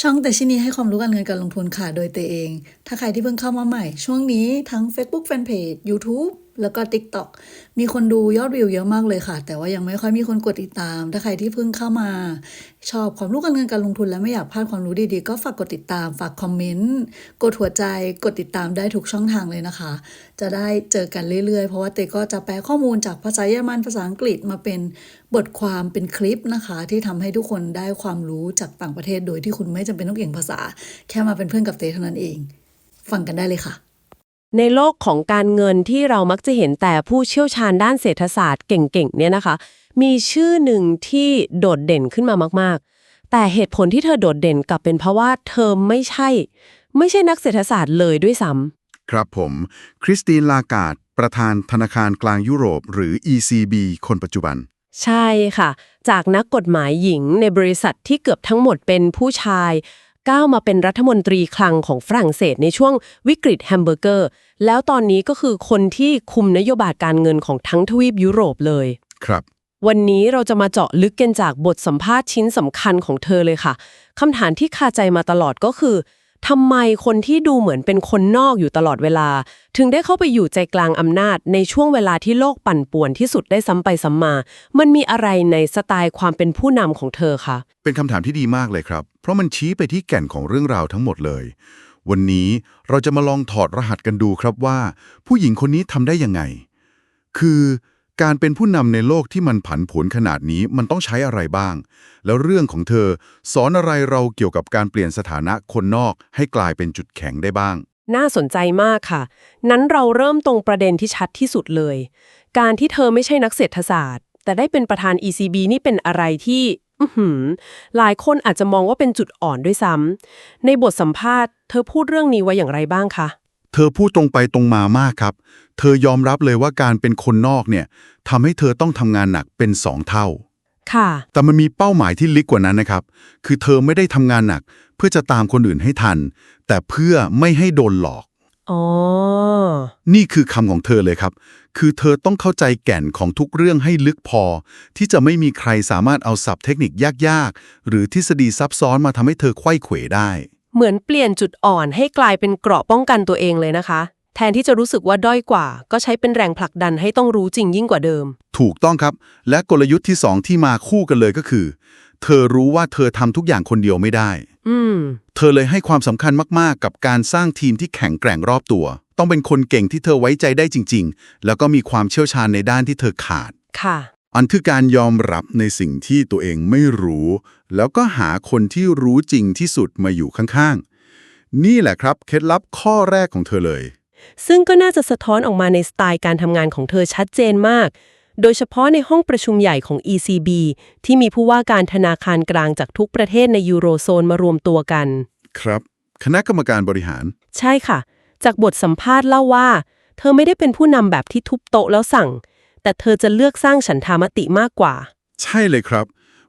ช่องแต่ชินีให้ความรู้การเงินการลงทุนค่ะ โดยเตเอง ถ้าใครที่เพิ่งเข้ามาใหม่ ช่วงนี้ทั้ง Facebook Fanpage YouTube แล้วก็ TikTok มีคนดูยอดวิวเยอะมากเลยค่ะ แต่ว่ายังไม่ค่อยมีคนกดติดตาม ถ้าใครที่เพิ่งเข้ามา ชอบความรู้การเงินการลงทุนและไม่อยากพลาดความรู้ดีๆ ก็ฝากกดติดตาม ฝากคอมเมนต์ กดหัวใจ กดติดตามได้ทุกช่องทางเลยนะคะ จะได้เจอกันเรื่อยๆ เพราะว่าเตก็จะแปลข้อมูลจากภาษาเยอรมันภาษาอังกฤษมาเป็นบทความเป็นคลิปนะคะ ที่ทำให้ทุกคนได้ความรู้จากต่างประเทศ โดยที่คุณไม่จำเป็นต้องเก่งภาษา แค่มาเป็นเพื่อนกับเตเท่านั้นเอง ฟังกันได้เลยค่ะ ในโลกของการเงินที่เรามักจะเห็นแต่ผู้เชี่ยวชาญด้านเศรษฐศาสตร์เก่งๆเนี่ยนะคะ มีชื่อหนึ่งที่โดดเด่นขึ้นมามากๆ แต่เหตุผลที่เธอโดดเด่นกลับเป็นเพราะว่าเธอไม่ใช่ ไม่ใช่นักเศรษฐศาสตร์เลยด้วยซ้ำครับผมคริสตินลากาดประธานธนาคารกลางยุโรป หรือ ECB คนปัจจุบัน ใช่ค่ะ จากนักกฎหมายหญิงในบริษัทที่เกือบทั้งหมดเป็นผู้ชาย ก้าวมาเป็นรัฐมนตรีคลังของฝรั่งเศสในช่วงวิกฤตแฮมเบอร์เกอร์ แล้วตอนนี้ก็คือคนที่คุมนโยบายการเงินของทั้งทวีปยุโรปเลย ครับ วันนี้เราจะมาเจาะลึกกันจากบทสัมภาษณ์ชิ้นสำคัญของเธอเลยค่ะคำถามที่คาใจมาตลอดก็คือ ทำไมคนที่ดูเหมือนเป็นคนนอกอยู่ตลอดเวลา ถึงได้เข้าไปอยู่ใจกลางอำนาจในช่วงเวลาที่โลกปั่นป่วนที่สุดได้ซ้ำไปซ้ำมา มันมีอะไรในสไตล์ความเป็นผู้นำของเธอคะ เป็นคำถามที่ดีมากเลยครับ เพราะมันชี้ไปที่แก่นของเรื่องราวทั้งหมดเลย วันนี้เราจะมาลองถอดรหัสกันดูครับว่า ผู้หญิงคนนี้ทำได้ยังไง คือ การเป็นผู้นำในโลกที่มันผันผวนขนาดนี้มันต้องใช้อะไรบ้าง แล้วเรื่องของเธอ สอนอะไรเราเกี่ยวกับการเปลี่ยนสถานะคนนอกให้กลายเป็นจุดแข็งได้บ้าง น่าสนใจมากค่ะ นั้นเราเริ่มตรงประเด็นที่ชัดที่สุดเลย การที่เธอไม่ใช่นักเศรษฐศาสตร์ แต่ได้เป็นประธาน ECB นี่เป็นอะไรที่หือหลายคนอาจจะมองว่าเป็นจุดอ่อนด้วยซ้ำในบทสัมภาษณ์ เธอพูดเรื่องนี้ไว้อย่างไรบ้างคะ เธอพูดตรงไปตรงมามากครับ เธอยอมรับเลยว่าการเป็นคนนอกเนี่ยทำให้เธอต้องทำงานหนักเป็นสองเท่า ค่ะ แต่มันมีเป้าหมายที่ลึกกว่านั้นนะครับ คือเธอไม่ได้ทำงานหนัก เพื่อจะตามคนอื่นให้ทัน แต่เพื่อไม่ให้โดนหลอก อ๋อ นี่คือคำของเธอเลยครับ คือเธอต้องเข้าใจแก่นของทุกเรื่องให้ลึกพอ ที่จะไม่มีใครสามารถเอาศัพท์เทคนิคยากๆ หรือทฤษฎีซับซ้อนมาทำให้เธอไขว้เขวได้ เหมือนเปลี่ยนจุดอ่อนให้กลายเป็นเกราะป้องกันตัวเองเลยนะคะ แทนที่จะรู้สึกว่าด้อยกว่า ก็ใช้เป็นแรงผลักดันให้ต้องรู้จริงยิ่งกว่าเดิม ถูกต้องครับ และกลยุทธ์ที่สองที่มาคู่กันเลยก็คือ เธอรู้ว่าเธอทำทุกอย่างคนเดียวไม่ได้ อืม เธอเลยให้ความสำคัญมากๆ กับการสร้างทีมที่แข็งแกร่งรอบตัว ต้องเป็นคนเก่งที่เธอไว้ใจได้จริง ๆ แล้วก็มีความเชี่ยวชาญในด้านที่เธอขาด ค่ะ อันคือการยอมรับในสิ่งที่ตัวเองไม่รู้ แล้วก็หาคนที่รู้จริงที่สุดมาอยู่ข้างๆ นี่แหละครับเคล็ดลับข้อแรกของเธอเลย ซึ่งก็น่าจะสะท้อนออกมาในสไตล์การทำงานของเธอชัดเจนมาก โดยเฉพาะในห้องประชุมใหญ่ของ ECB ที่มีผู้ว่าการธนาคารกลางจากทุกประเทศในยูโรโซนมารวมตัวกัน ครับ คณะกรรมการบริหาร ใช่ค่ะ จากบทสัมภาษณ์เล่าว่า เธอไม่ได้เป็นผู้นำแบบที่ทุบโต๊ะแล้วสั่ง แต่เธอจะเลือกสร้างฉันทามติมากกว่า ใช่เลยครับ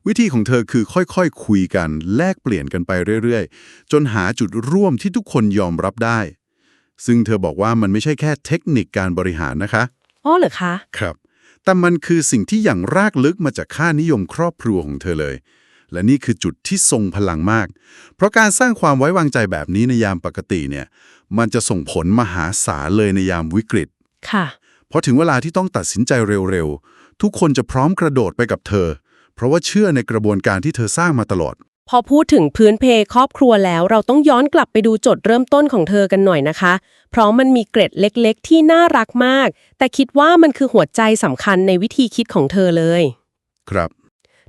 วิธีของเธอคือค่อยๆคคุยกัน แลกเปลี่ยนกันไปเรื่อยๆ จนหาจุดร่วมที่ทุกคนยอมรับได้ ซึ่งเธอบอกว่ามันไม่ใช่แค่เทคนิคการบริหารนะคะอ๋อเหรอคะครับ แต่มันคือสิ่งที่อย่างรากลึกมาจากค่านิยมครอบครัวของเธอเลย และนี่คือจุดที่ทรงพลังมาก เพราะการสร้างความไว้วางใจแบบนี้ในยามปกติเนี่ย มันจะส่งผลมหาศาลเลยในยามวิกฤตค่ะ พอถึงเวลาที่ต้องตัดสินใจเร็วๆ ทุกคนจะพร้อมกระโดดไปกับเธอ เพราะว่าเชื่อในกระบวนการที่เธอสร้างมาตลอด พอพูดถึงพื้นเพครอบครัวแล้วเราต้องย้อนกลับไปดูจดเริ่มต้นของเธอกันหน่อยนะคะ เพราะมันมีเกร็ดเล็กๆ ที่น่ารักมาก แต่คิดว่ามันคือหัวใจสำคัญในวิธีคิดของเธอเลย ครับ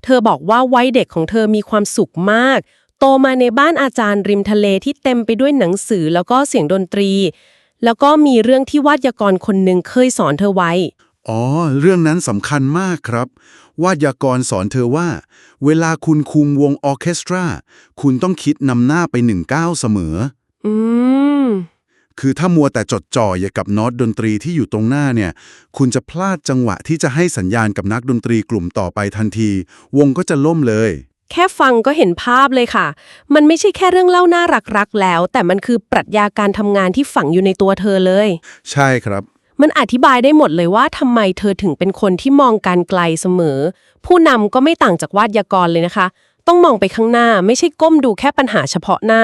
เธอบอกว่าวัยเด็กของเธอมีความสุขมาก โตมาในบ้านอาจารย์ริมทะเลที่เต็มไปด้วยหนังสือแล้วก็เสียงดนตรี แล้วก็มีเรื่องที่วาดยากรคนหนึ่งเคยสอนเธอไว้ อ๋อ เรื่องนั้นสำคัญมากครับ วาดยากรสอนเธอว่า เวลาคุณคุมวงออร์เคสตรา คุณต้องคิดนำหน้าไปหนึ่งก้าวเสมอ อืม คือถ้ามัวแต่จดจ่ออยู่กับโน้ตดนตรีที่อยู่ตรงหน้าเนี่ย คุณจะพลาดจังหวะที่จะให้สัญญาณกับนักดนตรีกลุ่มต่อไปทันที วงก็จะล่มเลย แค่ฟังก็เห็นภาพเลยค่ะ มันไม่ใช่แค่เรื่องเล่าน่ารักๆแล้ว แต่มันคือปรัชญาการทำงานที่ฝังอยู่ในตัวเธอเลย ใช่ครับ มันอธิบายได้หมดเลยว่าทำไมเธอถึงเป็นคนที่มองการไกลเสมอ ผู้นำก็ไม่ต่างจากวาดยากรเลยนะคะ ต้องมองไปข้างหน้าไม่ใช่ก้มดูแค่ปัญหาเฉพาะหน้า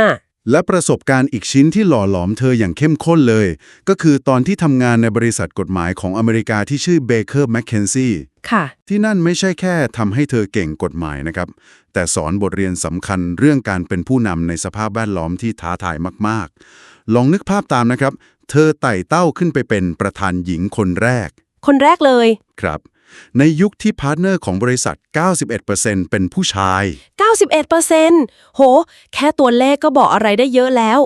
และประสบการณ์อีกชิ้นที่หล่อหลอมเธออย่างเข้มข้นเลย ก็คือตอนที่ทำงานในบริษัทกฎหมายของอเมริกาที่ชื่อ Baker McKenzie ค่ะ ที่นั่นไม่ใช่แค่ทำให้เธอเก่งกฎหมายนะครับ แต่สอนบทเรียนสำคัญเรื่องการเป็นผู้นำในสภาพแวดล้อมที่ท้าทายมาก ๆ ลองนึกภาพตามนะครับ เธอไต่เต้าขึ้นไปเป็นประธานหญิงคนแรก คนแรกเลย ครับ ในยุคที่พาร์ทเนอร์ของบริษัท 91%เป็นผู้ชาย 91%โห แค่ตัวเลขก็บอกอะไรได้เยอะแล้ว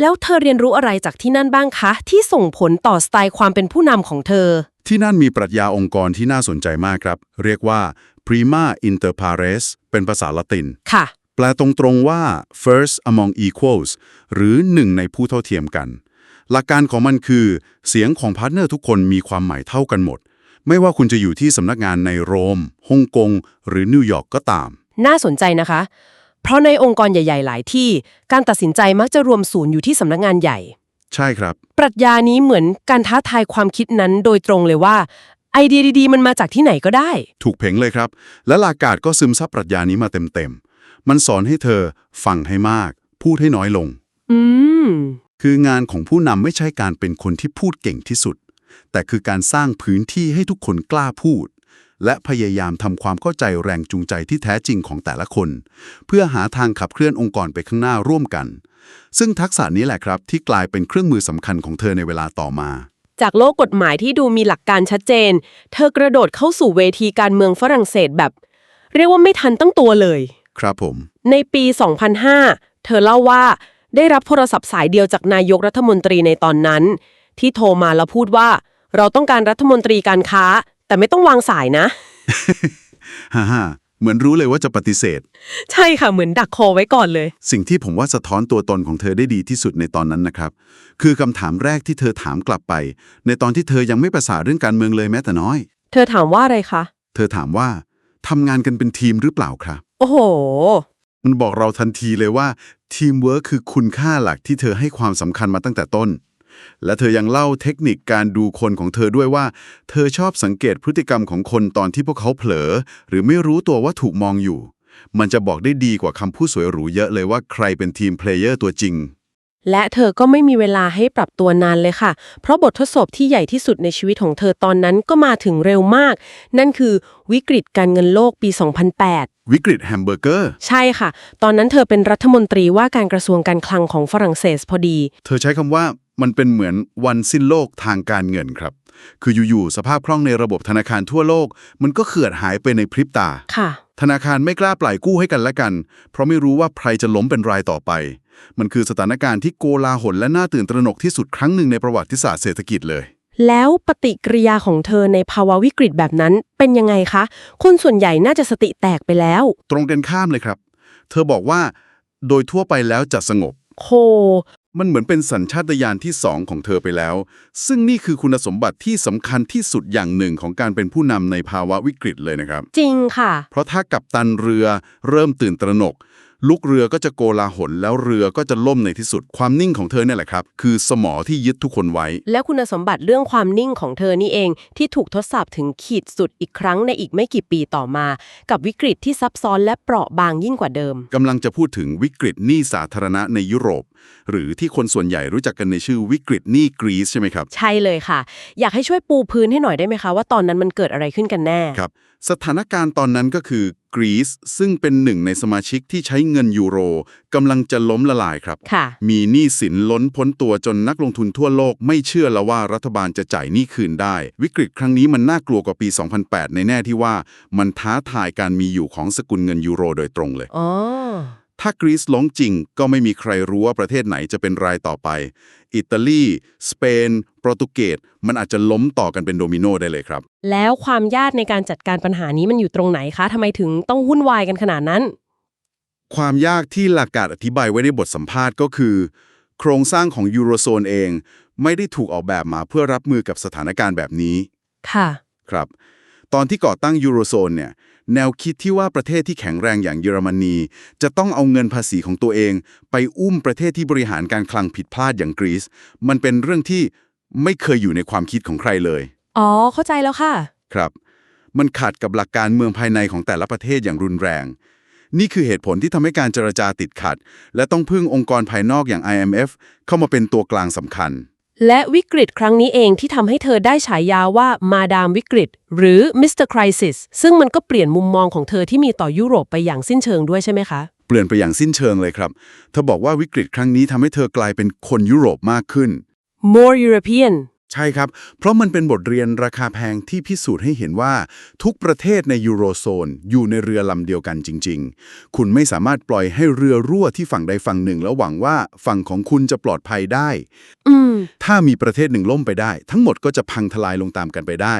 แล้วเธอเรียนรู้อะไรจากที่นั่นบ้างคะ ที่ส่งผลต่อสไตล์ความเป็นผู้นำของเธอ ที่นั่นมีปรัชญาองค์กรที่น่าสนใจมากครับ เรียกว่า prima inter pares เป็นภาษาละติน ค่ะ แปลตรงๆว่า first among equals หรือหนึ่งในผู้เท่าเทียมกัน หลักการของมันคือ เสียงของพาร์ทเนอร์ทุกคนมีความหมายเท่ากันหมด ไม่ว่าคุณจะอยู่ที่สำนักงานในโรมฮ่องกง หรือนิวยอร์กก็ตาม น่าสนใจนะคะ เพราะในองค์กรใหญ่ ๆ หลายที่ การตัดสินใจมักจะรวมศูนย์อยู่ที่สำนักงานใหญ่ ใช่ครับ ปรัชญานี้เหมือนการท้าทายความคิดนั้นโดยตรงเลยว่าไอเดียดีๆ มันมาจากที่ไหนก็ได้ ถูกเพ่งเลยครับ และลากาดก็ซึมซับปรัชญานี้มาเต็มๆ มันสอนให้เธอฟังให้มาก พูดให้น้อยลง อืม คืองานของผู้นำไม่ใช่การเป็นคนที่พูดเก่งที่สุด แต่คือการสร้างพื้นที่ให้ทุกคนกล้าพูด และพยายามทำความเข้าใจแรงจูงใจที่แท้จริงของแต่ละคน เพื่อหาทางขับเคลื่อนองค์กรไปข้างหน้าร่วมกัน ซึ่งทักษะนี้แหละครับ ที่กลายเป็นเครื่องมือสำคัญของเธอในเวลาต่อมา จากโลกกฎหมายที่ดูมีหลักการชัดเจน เธอกระโดดเข้าสู่เวทีการเมืองฝรั่งเศสแบบ เรียกว่าไม่ทันตั้งตัวเลย ครับผม ในปี 2005 เธอเล่าว่าได้รับโทรศัพท์สายเดียวจากนายกรัฐมนตรีในตอนนั้น ที่โทรมาแล้วพูดว่า เราต้องการรัฐมนตรีการค้า แต่ไม่ต้องวางสายนะ ฮ่าฮ่าเหมือนรู้เลยว่าจะปฏิเสธ ใช่ค่ะเหมือนดักคอไว้ก่อนเลย สิ่งที่ผมว่าสะท้อนตัวตนของเธอได้ดีที่สุดในตอนนั้นนะครับ คือคำถามแรกที่เธอถามกลับไป ในตอนที่เธอยังไม่ประสาเรื่องการเมืองเลยแม้แต่น้อย เธอถามว่าอะไรคะเธอถามว่าทำงานกันเป็นทีมหรือเปล่าครับ โอ้โห มันบอกเราทันทีเลยว่าทีมเวิร์คคือคุณค่าหลักที่เธอให้ความสำคัญมาตั้งแต่ต้น และเธอยังเล่าเทคนิคการดูคนของเธอด้วยว่า เธอชอบสังเกตพฤติกรรมของคนตอนที่พวกเขาเผลอ หรือไม่รู้ตัวว่าถูกมองอยู่ มันจะบอกได้ดีกว่าคำพูดสวยหรูเยอะเลยว่าใครเป็นทีมเพลเยอร์ตัวจริง และเธอก็ไม่มีเวลาให้ปรับตัวนานเลยค่ะ เพราะบททดสอบที่ใหญ่ที่สุดในชีวิตของเธอตอนนั้นก็มาถึงเร็วมาก นั่นคือวิกฤตการเงินโลกปี 2008วิกฤตแฮมเบอร์เกอร์ ใช่ค่ะ ตอนนั้นเธอเป็นรัฐมนตรีว่าการกระทรวงการคลังของฝรั่งเศสพอดี เธอใช้คำว่า มันเป็นเหมือนวันสิ้นโลกทางการเงินครับ คืออยู่ๆสภาพคล่องในระบบธนาคารทั่วโลก มันก็เขือดหายไปในพริบตา ค่ะ ธนาคารไม่กล้าปล่อยกู้ให้กันและกัน เพราะไม่รู้ว่าใครจะล้มเป็นรายต่อไป มันคือสถานการณ์ที่โกลาหลและน่าตื่นตระหนกที่สุดครั้งหนึ่งในประวัติศาสตร์เศรษฐกิจเลย แล้วปฏิกิริยาของเธอในภาวะวิกฤตแบบนั้นเป็นยังไงคะ คนส่วนใหญ่น่าจะสติแตกไปแล้ว ตรงกันข้ามเลยครับ เธอบอกว่า โดยทั่วไปแล้วจะสงบ โค มันเหมือนเป็นสัญชาตญาณที่สองของเธอไปแล้ว ซึ่งนี่คือคุณสมบัติที่สำคัญที่สุดอย่างหนึ่งของการเป็นผู้นำในภาวะวิกฤตเลยนะครับ จริงค่ะ เพราะถ้ากัปตันเรือเริ่มตื่นตระหนก ลูกเรือก็จะโกลาหลแล้วเรือก็จะล่มในที่สุด ความนิ่งของเธอเนี่ยแหละครับ คือสมอที่ยึดทุกคนไว้ และคุณสมบัติเรื่องความนิ่งของเธอนี่เอง ที่ถูกทดสอบถึงขีดสุดอีกครั้งในอีกไม่กี่ปีต่อมา กับวิกฤตที่ซับซ้อนและเปราะบางยิ่งกว่าเดิมกำลังจะพูดถึงวิกฤตหนี้สาธารณะในยุโรป หรือที่คนส่วนใหญ่รู้จักกันในชื่อวิกฤตหนี้กรีซใช่ไหมครับ ใช่เลยค่ะ อยากให้ช่วยปูพื้นให้หน่อยได้ไหมคะว่าตอนนั้นมันเกิดอะไรขึ้นกันแน่ครับ สถานการณ์ตอนนั้นก็คือกรีซซึ่งเป็นหนึ่งในสมาชิกที่ใช้เงินยูโรกำลังจะล้มละลายครับค่ะมีหนี้สินล้นพ้นตัวจนนักลงทุนทั่วโลกไม่เชื่อแล้วว่ารัฐบาลจะจ่ายหนี้คืนได้ วิกฤตครั้งนี้มันน่ากลัวกว่าปี 2008 ในแน่ที่ว่ามันท้าทายการมีอยู่ของสกุลเงินยูโรโดยตรงเลยอ๋อ ถ้ากรีซล้มจริงก็ไม่มีใครรู้ว่าประเทศไหนจะเป็นรายต่อไป อิตาลี สเปน โปรตุเกส มันอาจจะล้มต่อกันเป็นโดมิโนได้เลยครับ แล้วความยากในการจัดการปัญหานี้มันอยู่ตรงไหนคะทำไมถึงต้องวุ่นวายกันขนาดนั้น ความยากที่หลักการอธิบายไว้ในบทสัมภาษณ์ก็คือ โครงสร้างของยูโรโซนเอง ไม่ได้ถูกออกแบบมาเพื่อรับมือกับสถานการณ์แบบนี้ ค่ะ ครับ ตอนที่ก่อตั้งยูโรโซนเนี่ย แนวคิดที่ว่าประเทศที่แข็งแรงอย่างเยอรมนี จะต้องเอาเงินภาษีของตัวเอง ไปอุ้มประเทศที่บริหารการคลังผิดพลาดอย่างกรีซมันเป็นเรื่องที่ไม่เคยอยู่ในความคิดของใครเลย อ๋อ เข้าใจแล้วค่ะ ครับ มันขัดกับหลักการเมืองภายในของแต่ละประเทศอย่างรุนแรง นี่คือเหตุผลที่ทำให้การเจรจาติดขัด และต้องพึ่งองค์กรภายนอกอย่าง IMF เข้ามาเป็นตัวกลางสำคัญ และวิกฤตครั้งนี้เองที่ทำให้เธอได้ฉายาว่ามาดามวิกฤต หรือ Mr. Crisis ซึ่งมันก็เปลี่ยนมุมมองของเธอที่มีต่อยุโรปไปอย่างสิ้นเชิงด้วยใช่ไหมคะ เปลี่ยนไปอย่างสิ้นเชิงเลยครับ เธอบอกว่าวิกฤตครั้งนี้ทำให้เธอกลายเป็นคนยุโรปมากขึ้น more European ใช่ครับ เพราะมันเป็นบทเรียนราคาแพงที่พิสูจน์ให้เห็นว่า ทุกประเทศในยูโรโซน อยู่ในเรือลำเดียวกันจริง ๆ คุณไม่สามารถปล่อยให้เรือรั่วที่ฝั่งใดฝั่งหนึ่ง แล้วหวังว่าฝั่งของคุณจะปลอดภัยได้อืมถ้ามีประเทศหนึ่งล่มไปได้ ทั้งหมดก็จะพังทลายลงตามกันไปได้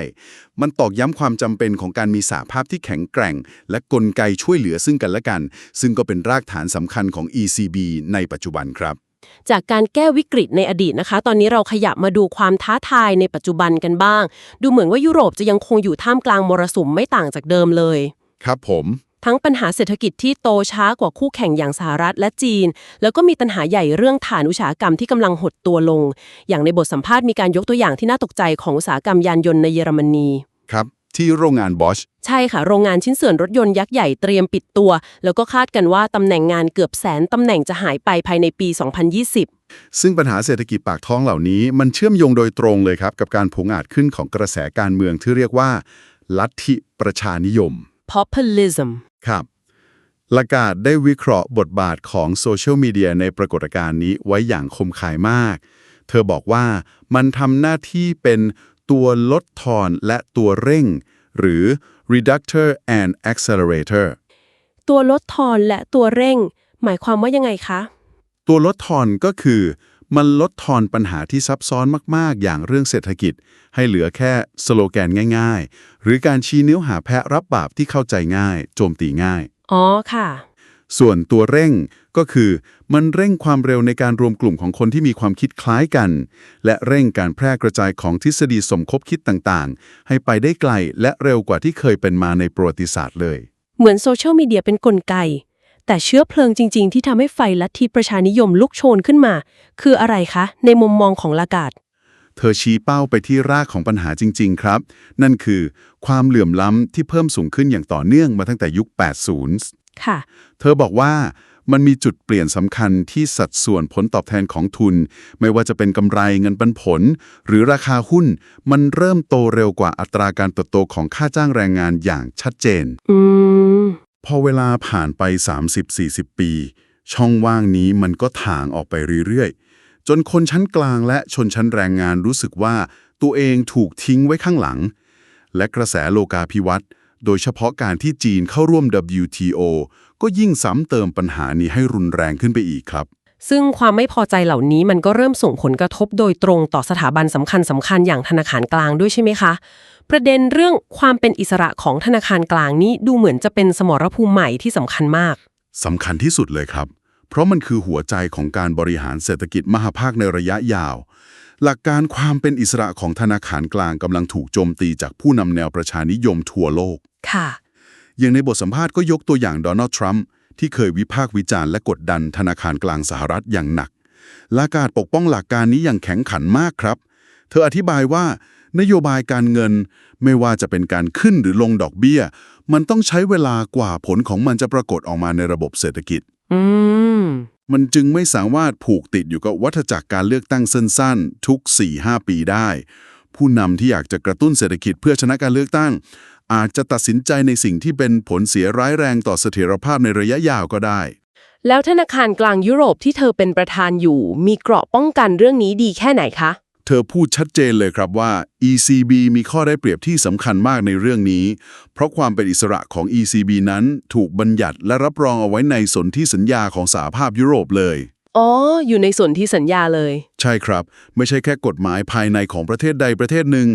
มันตอกย้ำความจำเป็นของการมีสหภาพที่แข็งแกร่ง และกลไกช่วยเหลือซึ่งกันและกัน ซึ่งก็เป็นรากฐานสำคัญของ ECB ในปัจจุบันครับ จากการแก้วิกฤตในอดีตนะคะ ตอนนี้เราขยับมาดูความท้าทายในปัจจุบันกันบ้าง ดูเหมือนว่ายุโรปจะยังคงอยู่ท่ามกลางมรสุมไม่ต่างจากเดิมเลย ครับผม ทั้งปัญหาเศรษฐกิจที่โตช้ากว่าคู่แข่งอย่างสหรัฐและจีน แล้วก็มีปัญหาใหญ่เรื่องฐานอุตสาหกรรมที่กำลังหดตัวลง อย่างในบทสัมภาษณ์มีการยกตัวอย่างที่น่าตกใจของอุตสาหกรรมยานยนต์ในเยอรมนี ครับ ที่โรงงานบอชใช่ค่ะ โรงงานชิ้นส่วนรถยนต์ยักษ์ใหญ่เตรียมปิดตัว แล้วก็คาดกันว่าตำแหน่งงานเกือบแสนตำแหน่งจะหายไปภายในปี 2020 ซึ่งปัญหาเศรษฐกิจปากท้องเหล่านี้ มันเชื่อมโยงโดยตรงเลยครับ กับการผงอาจขึ้นของกระแสการเมืองที่เรียกว่า ลัทธิประชานิยม populism ครับลากาดได้วิเคราะห์บทบาทของโซเชียลมีเดียในปรากฏการณ์นี้ไว้อย่างคมคายมาก เธอบอกว่ามันทำหน้าที่เป็น ตัวลดทอนและตัวเร่ง หรือ reductor and accelerator ตัวลดทอนและตัวเร่ง หมายความว่ายังไงคะ ตัวลดทอนก็คือ มันลดทอนปัญหาที่ซับซ้อนมาก ๆ อย่างเรื่องเศรษฐกิจ ให้เหลือแค่สโลแกนง่าย ๆ หรือการชี้นิ้วหาแพะรับบาปที่เข้าใจง่าย โจมตีง่าย อ๋อค่ะ ส่วนตัวเร่งก็คือมันเร่งความเร็วในการรวมกลุ่มของคนที่มีความคิดคล้ายกัน และเร่งการแพร่กระจายของทฤษฎีสมคบคิดต่างๆ ให้ไปได้ไกลและเร็วกว่าที่เคยเป็นมาในประวัติศาสตร์เลย เหมือนโซเชียลมีเดียเป็นนกลไก แต่เชื้อเพลิงจริง ๆ ที่ทำให้ไฟลัทธิประชานิยมลุกโชนขึ้นมา คืออะไรคะ ในมุมมองของลากาดเธอชี้เป้าไปที่รากของปัญหาจริง ๆ ครับ นั่นคือความเหลื่อมล้ำที่เพิ่มสูงขึ้นอย่างต่อเนื่องมาตั้งแต่ยุค 80 ค่ะ เธอบอกว่ามันมีจุดเปลี่ยนสำคัญที่สัดส่วนผลตอบแทนของทุน ไม่ว่าจะเป็นกำไรเงินปันผล หรือราคาหุ้น มันเริ่มโตเร็วกว่าอัตราการเติบโตของค่าจ้างแรงงานอย่างชัดเจนอืมพอเวลาผ่านไป 30-40 ปี ช่องว่างนี้มันก็ถ่างออกไปเรื่อยๆ จนคนชั้นกลางและชนชั้นแรงงานรู้สึกว่าตัวเองถูกทิ้งไว้ข้างหลัง และกระแสโลกาภิวัตน์ โดยเฉพาะการที่จีนเข้าร่วม WTO ก็ยิ่งซ้ำเติมปัญหานี้ให้รุนแรงขึ้นไปอีกครับ ซึ่งความไม่พอใจเหล่านี้มันก็เริ่มส่งผลกระทบโดยตรงต่อสถาบันสำคัญสำคัญอย่างธนาคารกลางด้วยใช่ไหมคะ ประเด็นเรื่องความเป็นอิสระของธนาคารกลางนี้ดูเหมือนจะเป็นสมรภูมิใหม่ที่สำคัญมากสำคัญที่สุดเลยครับ เพราะมันคือหัวใจของการบริหารเศรษฐกิจมหาภาคในระยะยาว หลักการความเป็นอิสระของธนาคารกลางกำลังถูกโจมตีจากผู้นำแนวประชานิยมทั่วโลก ค่ะ อย่างในบทสัมภาษณ์ก็ยกตัวอย่างโดนัลด์ทรัมป์ที่เคยวิพากษ์วิจารณ์และกดดันธนาคารกลางสหรัฐอย่างหนักลากาดปกป้องหลักการนี้อย่างแข็งขันมากครับ เธออธิบายว่านโยบายการเงินไม่ว่าจะเป็นการขึ้นหรือลงดอกเบี้ย มันต้องใช้เวลากว่าผลของมันจะปรากฏออกมาในระบบเศรษฐกิจอืมมันจึงไม่สามารถผูกติดอยู่กับวัฏจักรการเลือกตั้งสั้นๆ ทุก 4-5 ปีได้ ผู้นำที่อยากจะกระตุ้นเศรษฐกิจเพื่อชนะการเลือกตั้ง อาจจะตัดสินใจในสิ่งที่เป็นผลเสียร้ายแรงต่อเสถียรภาพในระยะยาวก็ได้ แล้วธนาคารกลางยุโรปที่เธอเป็นประธานอยู่ มีเกราะป้องกันเรื่องนี้ดีแค่ไหนคะ เธอพูดชัดเจนเลยครับว่า ECB มีข้อได้เปรียบที่สำคัญมากในเรื่องนี้ เพราะความเป็นอิสระของ ECB นั้นถูกบัญญัติและรับรองเอาไว้ในสนธิสัญญาของสหภาพยุโรปเลย อ๋อ อยู่ในส่วนที่สัญญาเลย ใช่ครับ ไม่ใช่แค่กฎหมายภายในของประเทศใดประเทศหนึ่ง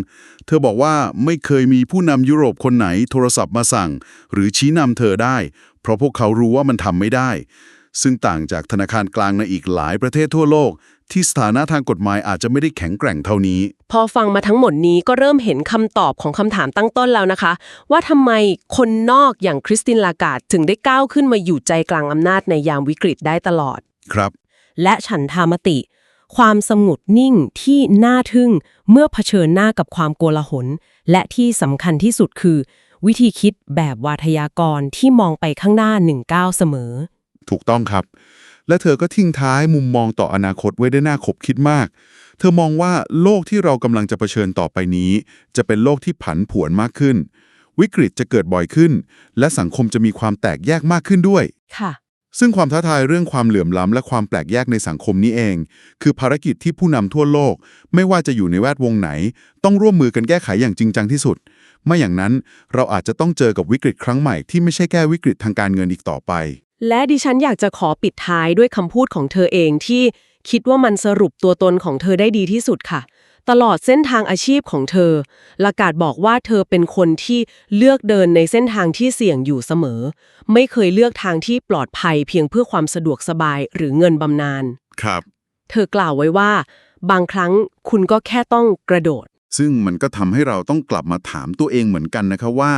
เธอบอกว่าไม่เคยมีผู้นำยุโรปคนไหนโทรศัพท์มาสั่ง หรือชี้นำเธอได้ เพราะพวกเขารู้ว่ามันทำไม่ได้ ซึ่งต่างจากธนาคารกลางในอีกหลายประเทศทั่วโลก ที่สถานะทางกฎหมายอาจจะไม่ได้แข็งแกร่งเท่านี้ พอฟังมาทั้งหมดนี้ก็เริ่มเห็นคำตอบของคำถามตั้งต้นแล้วนะคะ ว่าทำไมคนนอกอย่างคริสตินลากาดถึงได้ก้าวขึ้นมาอยู่ใจกลางอำนาจในยามวิกฤตได้ตลอด ครับ และฉันทามติ ความสงบนิ่งที่น่าทึ่งเมื่อเผชิญหน้ากับความโกลาหล และที่สำคัญที่สุดคือ วิธีคิดแบบวาทยากรที่มองไปข้างหน้าหนึ่งก้าวเสมอ ถูกต้องครับ และเธอก็ทิ้งท้ายมุมมองต่ออนาคตไว้ได้น่าขบคิดมาก เธอมองว่าโลกที่เรากำลังจะเผชิญต่อไปนี้ จะเป็นโลกที่ผันผวนมากขึ้น วิกฤตจะเกิดบ่อยขึ้น และสังคมจะมีความแตกแยกมากขึ้นด้วยค่ะ ซึ่งความท้าทายเรื่องความเหลื่อมล้ำและความแปลกแยกในสังคมนี้เอง คือภารกิจที่ผู้นำทั่วโลก ไม่ว่าจะอยู่ในแวดวงไหน ต้องร่วมมือกันแก้ไขอย่างจริงจังที่สุด ไม่อย่างนั้นเราอาจจะต้องเจอกับวิกฤตครั้งใหม่ที่ไม่ใช่แค่วิกฤตทางการเงินอีกต่อไป และดิฉันอยากจะขอปิดท้ายด้วยคำพูดของเธอเองที่คิดว่ามันสรุปตัวตนของเธอได้ดีที่สุดค่ะ ตลอดเส้นทางอาชีพของเธอลากาดบอกว่าเธอเป็นคนที่เลือกเดินในเส้นทางที่เสี่ยงอยู่เสมอ ไม่เคยเลือกทางที่ปลอดภัยเพียงเพื่อความสะดวกสบายหรือเงินบำนาญครับ เธอกล่าวไว้ว่า บางครั้งคุณก็แค่ต้องกระโดด ซึ่งมันก็ทำให้เราต้องกลับมาถามตัวเองเหมือนกันนะครับว่า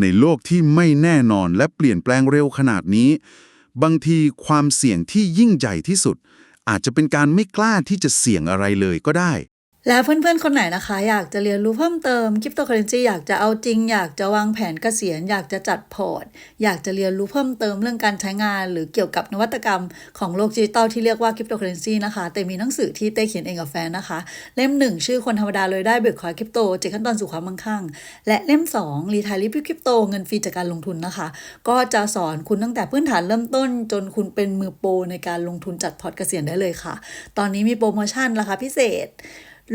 ในโลกที่ไม่แน่นอนและเปลี่ยนแปลงเร็วขนาดนี้ บางทีความเสี่ยงที่ยิ่งใหญ่ที่สุดอาจจะเป็นการไม่กล้าที่จะเสี่ยงอะไรเลยก็ได้ และเพื่อนๆ คนไหนนะคะ อยากจะเรียนรู้เพิ่มเติมคริปโตเคอเรนซีอยากจะเอาจริง อยากจะวางแผนเกษียณ อยากจะจัดพอร์ต อยากจะเรียนรู้เพิ่มเติมเรื่องการใช้งาน หรือเกี่ยวกับนวัตกรรมของโลกดิจิตอลที่เรียกว่าคริปโตเคอเรนซีนะคะ แต่มีหนังสือที่เต้เขียนเองกับแฟนนะคะ เล่มหนึ่งชื่อคนธรรมดาเลยได้เบิกคอยคริปโตเจ็ดขั้นตอนสู่ความมั่งคั่ง และเล่ม 2 รีทายลิฟคริปโตเงินฟรีจากการลงทุนนะคะ ก็จะสอนคุณตั้งแต่พื้นฐานเริ่มต้น จนคุณเป็นมือโปรในการลงทุนจัดพอร์ตเกษียณได้เลยค่ะ ตอนนี้มีโปรโมชั่นราคาพิเศษ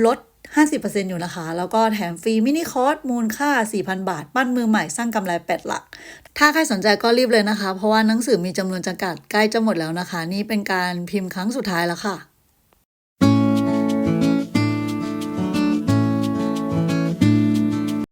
ลด 50%อยู่นะคะ แล้วก็แถมฟรีมินิคอร์สมูลค่า 4,000 บาท ปั้นมือใหม่สร้างกำไร8หลัก ถ้าใครสนใจก็รีบเลยนะคะ เพราะว่าหนังสือมีจำนวนจำกัดใกล้จะหมดแล้วนะคะ นี่เป็นการพิมพ์ครั้งสุดท้ายแล้วค่ะ